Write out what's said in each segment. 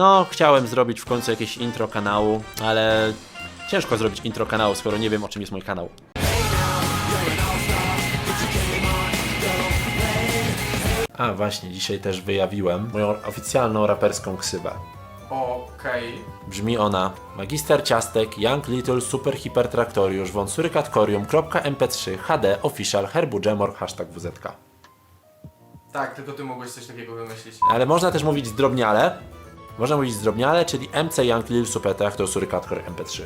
No, chciałem zrobić w końcu jakieś intro kanału, ale ciężko zrobić intro kanału, skoro nie wiem o czym jest mój kanał. A właśnie, dzisiaj też wyjawiłem moją oficjalną raperską ksywę. Okej. Brzmi ona Magister Ciastek, Young Little Super Hipertraktoriusz von Surykatcorium.mp3 HD Official Herbujemor hashtag WZK. Tak, tylko ty mogłeś coś takiego wymyślić. Ale można też mówić zdrobniale. Można mówić zdrobniale, czyli MC Young Little Super Traktor Surykatcore MP3.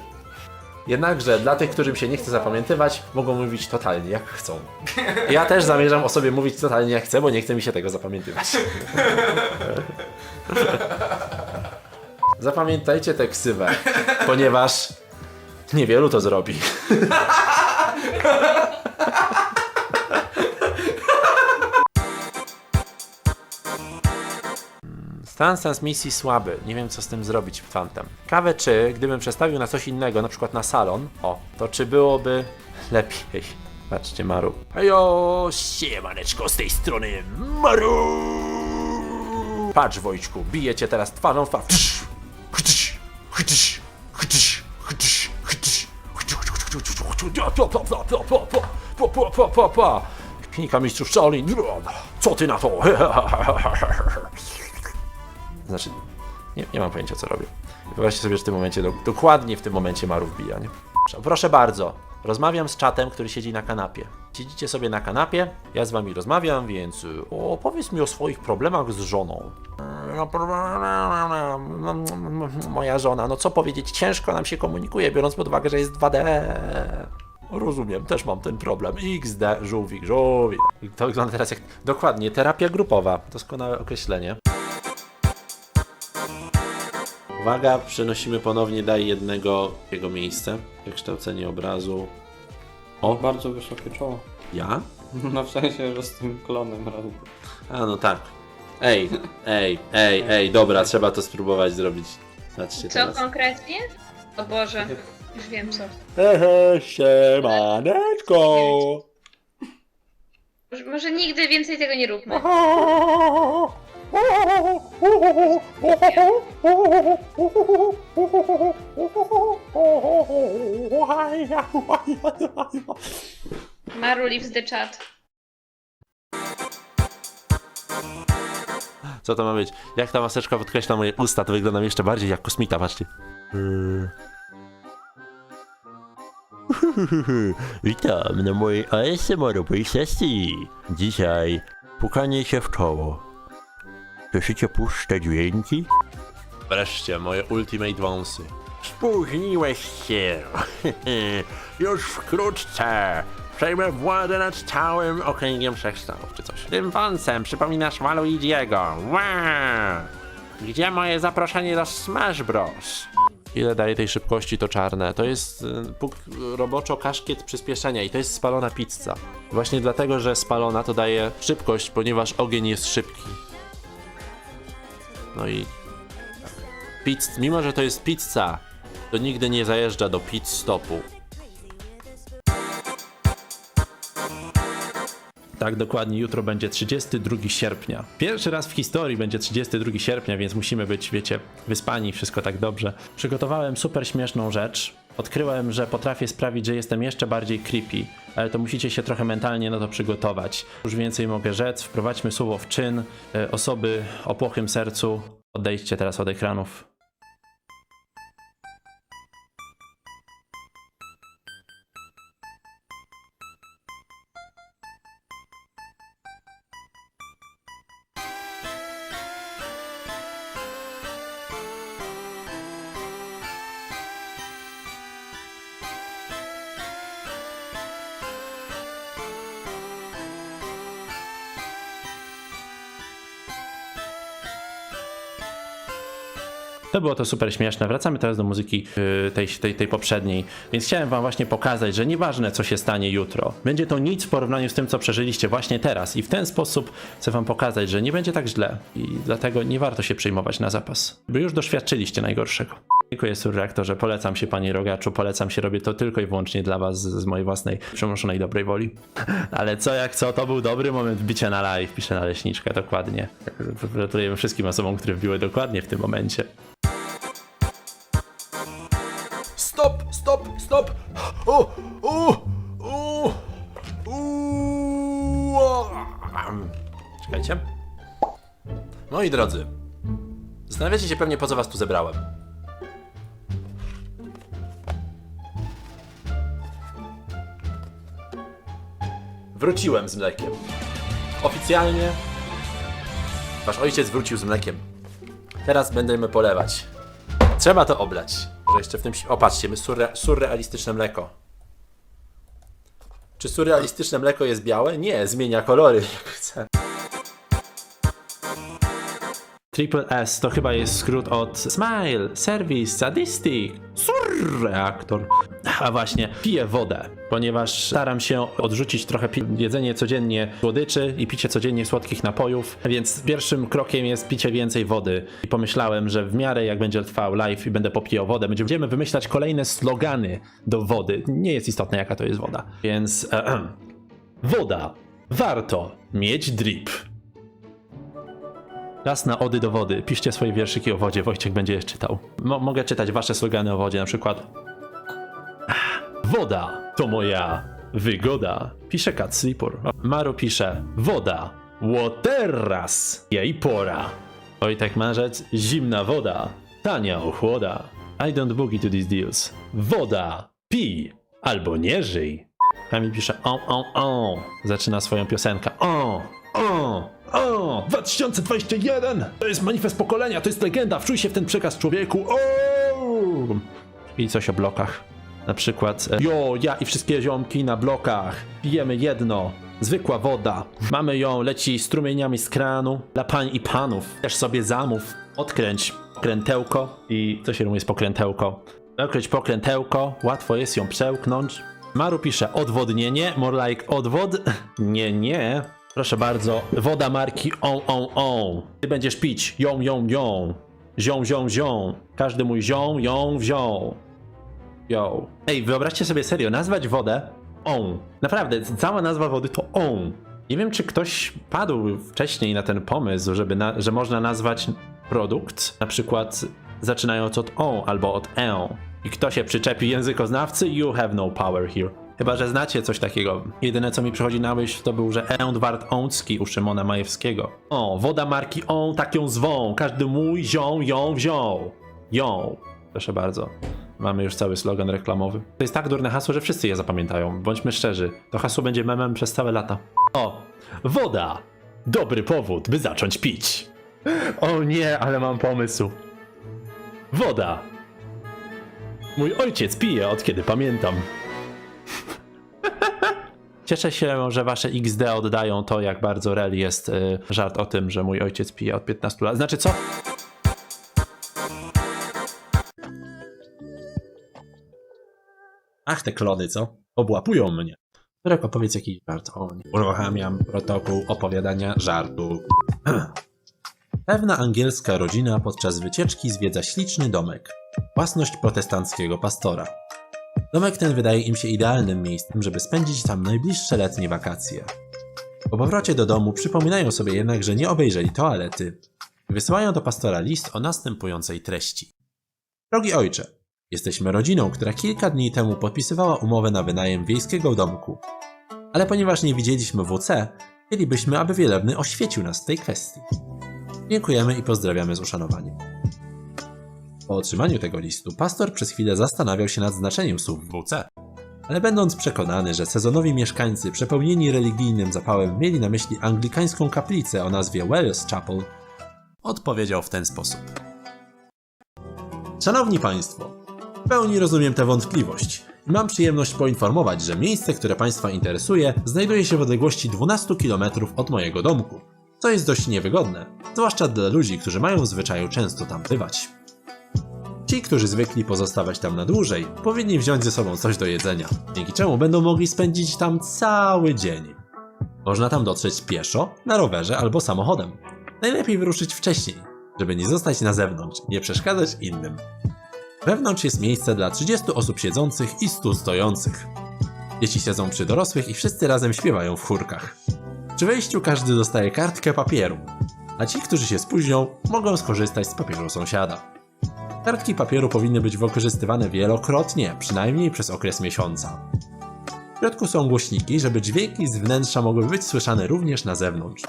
Jednakże dla tych, którym się nie chce zapamiętywać, mogą mówić totalnie jak chcą. Ja też zamierzam o sobie mówić totalnie jak chcę, bo nie chce mi się tego zapamiętywać. Zapamiętajcie tę ksywę, ponieważ niewielu to zrobi. Stan transmisji słaby. Nie wiem co z tym zrobić fantem. Kawę czy, gdybym przestawił na coś innego, na przykład na salon, o, to czy byłoby lepiej? Patrzcie, Maru. Hejo, siemaneczko z tej strony, Maru! Patrz, Wojczku, bije cię teraz twarzą w twarz. Klinika mistrzów Shaolin. Co ty na to? Znaczy, nie, nie mam pojęcia co robię. Wyobraźcie sobie, że w tym momencie, do, dokładnie w tym momencie Maru wbija, nie? Proszę bardzo, rozmawiam z czatem, który siedzi na kanapie. Siedzicie sobie na kanapie, ja z wami rozmawiam, więc y, o, powiedz mi o swoich problemach z żoną. No, Moja żona, no co powiedzieć, ciężko nam się komunikuje, biorąc pod uwagę, że jest 2D. Rozumiem, też mam ten problem. XD, żółwik, żółwik. To wygląda teraz jak dokładnie terapia grupowa. Doskonałe określenie. Uwaga, przenosimy ponownie daj jednego jego miejsce. Wykształcenie obrazu. O, Bardzo wysokie czoło. ja? No w sensie, że z tym klonem razem. A no tak. Ej, ej, ej, ej, dobra, trzeba to spróbować zrobić. Patrzcie Co teraz. konkretnie? O Boże, już wiem co. Hehe, siemaneczko! Może- Może nigdy więcej tego nie róbmy. Maru leaves the. Co to ma być? Jak ta maseczka podkreśla moje usta, to wyglądam jeszcze bardziej jak kosmita, patrzcie. Witam na mojej ASMR-owej sesji. Dzisiaj pukanie się w czoło. Słyszycie puszcze dźwięki? Wreszcie moje ultimate wąsy. Spóźniłeś się. Już wkrótce przejmę władzę nad całym okręgiem wszechstanów czy coś. Tym wąsem przypominasz Waluigiego. Wow! Gdzie moje zaproszenie do Smash Bros? Ile daje tej szybkości to czarne? To jest y, puk roboczo kaszkiet przyspieszenia i to jest spalona pizza. Właśnie dlatego, że spalona to daje szybkość, ponieważ ogień jest szybki. No i pizz, mimo że to jest pizza, to nigdy nie zajeżdża do pit stopu. Tak, dokładnie. Jutro będzie 32 sierpnia. Pierwszy raz w historii będzie 32 sierpnia, więc musimy być, wiecie, wyspani, wszystko tak dobrze. Przygotowałem super śmieszną rzecz. Odkryłem, że potrafię sprawić, że jestem jeszcze bardziej creepy, ale to musicie się trochę mentalnie na to przygotować. Już więcej mogę rzec, wprowadźmy słowo w czyn. E, Osoby o płochym sercu, odejdźcie teraz od ekranów. To było to super śmieszne. Wracamy teraz do muzyki yy, tej, tej, tej poprzedniej. Więc chciałem wam właśnie pokazać, że nieważne co się stanie jutro, będzie to nic w porównaniu z tym, co przeżyliście właśnie teraz. I w ten sposób chcę wam pokazać, że nie będzie tak źle. I dlatego nie warto się przejmować na zapas. Bo już doświadczyliście najgorszego. Dziękuję surreaktorze, polecam się panie Rogaczu, polecam się, robię to tylko i wyłącznie dla was z, mojej własnej przemuszonej dobrej woli. Ale co jak co, to był dobry moment wbicia na live, pisze naleśniczka, dokładnie. Gratulujemy wszystkim osobom, które wbiły dokładnie w tym momencie. Stop! O, o, o, o. Czekajcie. Moi drodzy, zastanawiacie się pewnie po co was tu zebrałem. Wróciłem z mlekiem. Oficjalnie wasz ojciec wrócił z mlekiem. Teraz będziemy polewać. Trzeba to oblać. Że jeszcze w tym... O, patrzcie, my surre, surrealistyczne mleko. Czy surrealistyczne mleko jest białe? Nie, zmienia kolory Triple S to chyba jest skrót od Smile, Service, Sadistic, Surreaktor. A właśnie, piję wodę, ponieważ staram się odrzucić trochę jedzenie codziennie słodyczy i picie codziennie słodkich napojów, więc pierwszym krokiem jest picie więcej wody. I pomyślałem, że w miarę jak będzie trwał live i będę popijał wodę, będziemy wymyślać kolejne slogany do wody. Nie jest istotne jaka to jest woda. Więc woda. Warto mieć drip. Czas na ody do wody. Piszcie swoje wierszyki o wodzie, Wojciech będzie je czytał. Mo- mogę czytać wasze slogany o wodzie, na przykład Woda to moja wygoda. Pisze Cat Sleeper. Maru pisze Woda. Łoteras. Jej pora. Wojtek Marzec. Zimna woda. Tania ochłoda. I don't boogie to these deals. Woda. Pij. Albo nie żyj. Kamil pisze o, o, o. Zaczyna swoją piosenkę. O, o, o. 2021. To jest manifest pokolenia, to jest legenda. Wczuj się w ten przekaz człowieku. O. I coś o blokach. Na przykład, e, jo, ja i wszystkie ziomki na blokach. Pijemy jedno. Zwykła woda. Mamy ją, leci strumieniami z kranu. Dla pań i panów. Też sobie zamów. Odkręć pokrętełko. I co się z pokrętełko? Odkręć pokrętełko. Łatwo jest ją przełknąć. Maru pisze odwodnienie, more like odwod. Nie, nie. Proszę bardzo, woda marki on, on, on. Ty będziesz pić ją, ją, ją. Zią, zią, zią. Każdy mój zią, ją wziął. Yo. Ej, wyobraźcie sobie serio, nazwać wodę on. Naprawdę, cała nazwa wody to on. Nie wiem, czy ktoś padł wcześniej na ten pomysł, żeby na, że można nazwać produkt na przykład zaczynając od on albo od e. I kto się przyczepi językoznawcy, you have no power here. Chyba, że znacie coś takiego. Jedyne, co mi przychodzi na myśl, to był, że Edward Ołcki u Szymona Majewskiego. O, woda marki on, tak ją zwą. Każdy mój zią ją wziął. Ją. Proszę bardzo. Mamy już cały slogan reklamowy. To jest tak durne hasło, że wszyscy je zapamiętają. Bądźmy szczerzy. To hasło będzie memem przez całe lata. O! Woda! Dobry powód, by zacząć pić. O nie, ale mam pomysł. Woda! Mój ojciec pije od kiedy pamiętam. Cieszę się, że wasze XD oddają to, jak bardzo real jest y, żart o tym, że mój ojciec pije od 15 lat. Znaczy co? Ach, te klony, co? Obłapują mnie. Rek, opowiedz jakiś żart. O, nie. Uruchamiam protokół opowiadania żartu. Pewna angielska rodzina podczas wycieczki zwiedza śliczny domek. Własność protestanckiego pastora. Domek ten wydaje im się idealnym miejscem, żeby spędzić tam najbliższe letnie wakacje. Po powrocie do domu przypominają sobie jednak, że nie obejrzeli toalety. Wysyłają do pastora list o następującej treści. Drogi ojcze, Jesteśmy rodziną, która kilka dni temu podpisywała umowę na wynajem wiejskiego domku. Ale ponieważ nie widzieliśmy WC, chcielibyśmy, aby wielebny oświecił nas w tej kwestii. Dziękujemy i pozdrawiamy z uszanowaniem. Po otrzymaniu tego listu, pastor przez chwilę zastanawiał się nad znaczeniem słów WC. Ale będąc przekonany, że sezonowi mieszkańcy przepełnieni religijnym zapałem mieli na myśli anglikańską kaplicę o nazwie Wells Chapel, odpowiedział w ten sposób. Szanowni Państwo, w pełni rozumiem tę wątpliwość. Mam przyjemność poinformować, że miejsce, które Państwa interesuje, znajduje się w odległości 12 km od mojego domku, co jest dość niewygodne, zwłaszcza dla ludzi, którzy mają w zwyczaju często tam bywać. Ci, którzy zwykli pozostawać tam na dłużej, powinni wziąć ze sobą coś do jedzenia, dzięki czemu będą mogli spędzić tam cały dzień. Można tam dotrzeć pieszo, na rowerze albo samochodem. Najlepiej wyruszyć wcześniej, żeby nie zostać na zewnątrz, nie przeszkadzać innym. Wewnątrz jest miejsce dla 30 osób siedzących i 100 stojących. Dzieci siedzą przy dorosłych i wszyscy razem śpiewają w chórkach. Przy wejściu każdy dostaje kartkę papieru, a ci, którzy się spóźnią, mogą skorzystać z papieru sąsiada. Kartki papieru powinny być wykorzystywane wielokrotnie, przynajmniej przez okres miesiąca. W środku są głośniki, żeby dźwięki z wnętrza mogły być słyszane również na zewnątrz.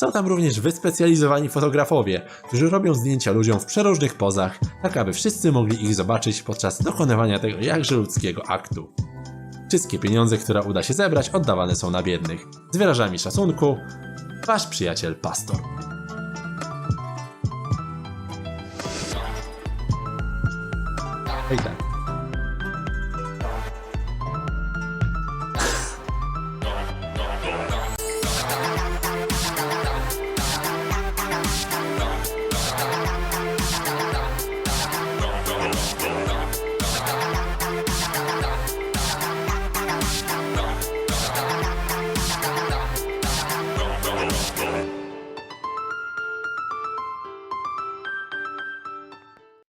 Są tam również wyspecjalizowani fotografowie, którzy robią zdjęcia ludziom w przeróżnych pozach, tak aby wszyscy mogli ich zobaczyć podczas dokonywania tego jakże ludzkiego aktu. Wszystkie pieniądze, które uda się zebrać, oddawane są na biednych. Z wyrażami szacunku, wasz przyjaciel pastor. Hej tak.